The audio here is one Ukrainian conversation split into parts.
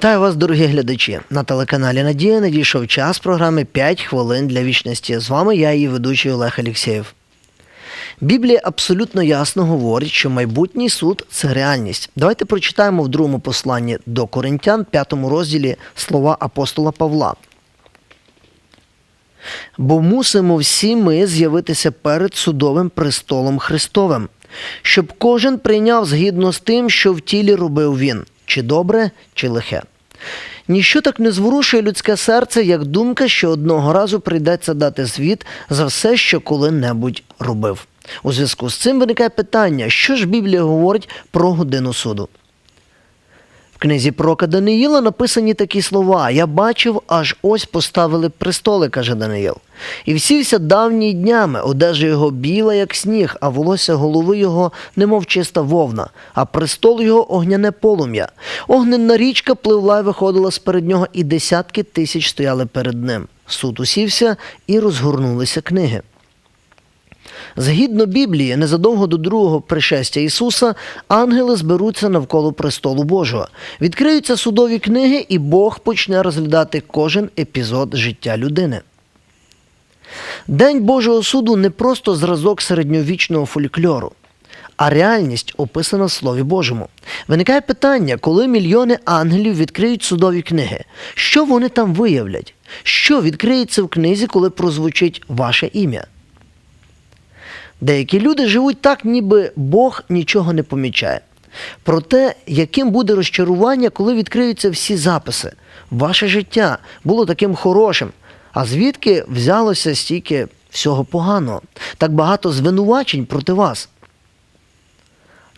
Вітаю вас, дорогі глядачі. На телеканалі Надія надійшов час програми «5 хвилин для вічності. З вами я, її ведучий Олег Алєксєєв. Біблія абсолютно ясно говорить, що майбутній суд це реальність. Давайте прочитаємо в другому посланні до Коринтян, п'ятому розділі слова апостола Павла. Бо мусимо всі ми з'явитися перед судовим престолом Христовим, щоб кожен прийняв згідно з тим, що в тілі робив він, чи добре, чи лихе. Ніщо так не зворушує людське серце, як думка, що одного разу прийдеться дати звіт за все, що коли-небудь робив. У зв'язку з цим виникає питання, що ж Біблія говорить про годину суду. Книзі пророка Даниїла написані такі слова: Я бачив, аж ось поставили престоли, каже Даниїл. І всівся давні днями, одежа його біла, як сніг, а волосся голови його, немов чиста вовна, а престол його огняне полум'я. Огненна річка пливла і виходила сперед нього, і десятки тисяч стояли перед ним. Суд усівся і розгорнулися книги. Згідно Біблії, незадовго до другого пришестя Ісуса ангели зберуться навколо престолу Божого. Відкриються судові книги, і Бог почне розглядати кожен епізод життя людини. День Божого суду не просто зразок середньовічного фольклору, а реальність описана в Слові Божому. Виникає питання, коли мільйони ангелів відкриють судові книги, що вони там виявлять? Що відкриється в книзі, коли прозвучить ваше ім'я? Деякі люди живуть так, ніби Бог нічого не помічає. Про те, яким буде розчарування, коли відкриються всі записи. Ваше життя було таким хорошим. А звідки взялося стільки всього поганого? Так багато звинувачень проти вас.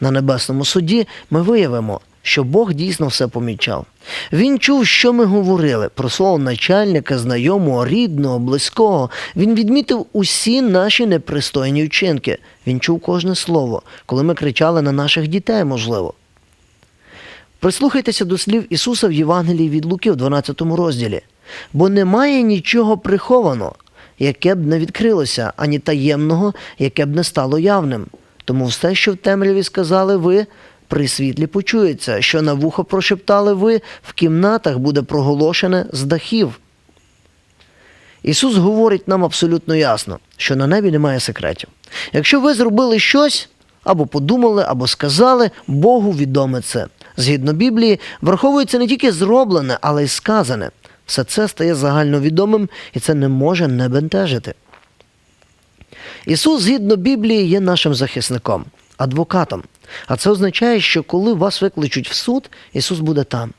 На небесному суді ми виявимо, що Бог дійсно все помічав. Він чув, що ми говорили про свого начальника, знайомого, рідного, близького. Він відмітив усі наші непристойні вчинки. Він чув кожне слово, коли ми кричали на наших дітей, можливо. Прислухайтеся до слів Ісуса в Євангелії від Луки в 12 розділі. Бо немає нічого прихованого, яке б не відкрилося, ані таємного, яке б не стало явним. Тому все, що в темряві сказали ви, при світлі почується, що на вухо прошептали ви, в кімнатах буде проголошене з дахів. Ісус говорить нам абсолютно ясно, що на небі немає секретів. Якщо ви зробили щось, або подумали, або сказали, Богу відоме це. Згідно Біблії, враховується не тільки зроблене, але й сказане. Все це стає загальновідомим і це не може не бентежити. Ісус, згідно Біблії, є нашим захисником, адвокатом. А це означає, що коли вас викличуть в суд, Ісус буде там.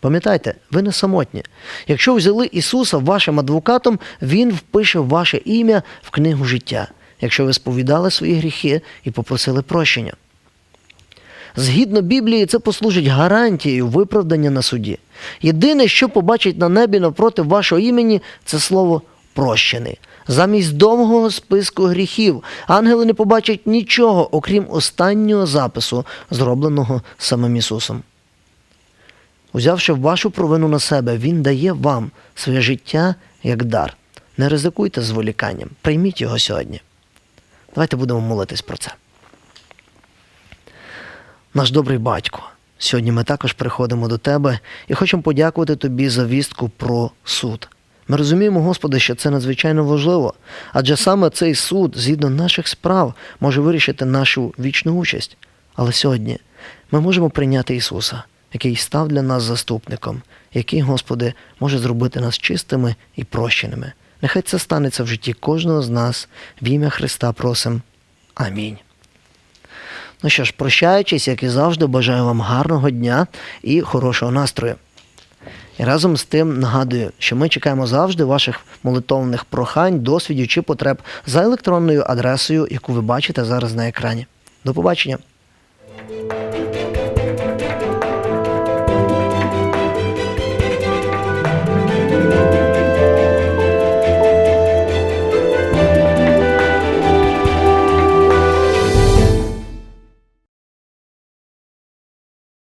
Пам'ятайте, ви не самотні. Якщо взяли Ісуса вашим адвокатом, Він впише ваше ім'я в книгу життя, якщо ви сповідали свої гріхи і попросили прощення. Згідно Біблії, це послужить гарантією виправдання на суді. Єдине, що побачить на небі навпроти вашого імені, це слово прощений. Замість довгого списку гріхів ангели не побачать нічого, окрім останнього запису, зробленого самим Ісусом. Узявши вашу провину на себе, Він дає вам своє життя як дар. Не ризикуйте зволіканням, прийміть його сьогодні. Давайте будемо молитись про це. Наш добрий батько, сьогодні ми також приходимо до Тебе і хочемо подякувати Тобі за вістку про суд. Ми розуміємо, Господи, що це надзвичайно важливо, адже саме цей суд, згідно наших справ, може вирішити нашу вічну участь. Але сьогодні ми можемо прийняти Ісуса, який став для нас заступником, який, Господи, може зробити нас чистими і прощеними. Нехай це станеться в житті кожного з нас. В ім'я Христа просим. Амінь. Ну що ж, прощаючись, як і завжди, бажаю вам гарного дня і хорошого настрою. І разом з тим нагадую, що ми чекаємо завжди ваших молитовних прохань, досвідів чи потреб за електронною адресою, яку ви бачите зараз на екрані. До побачення!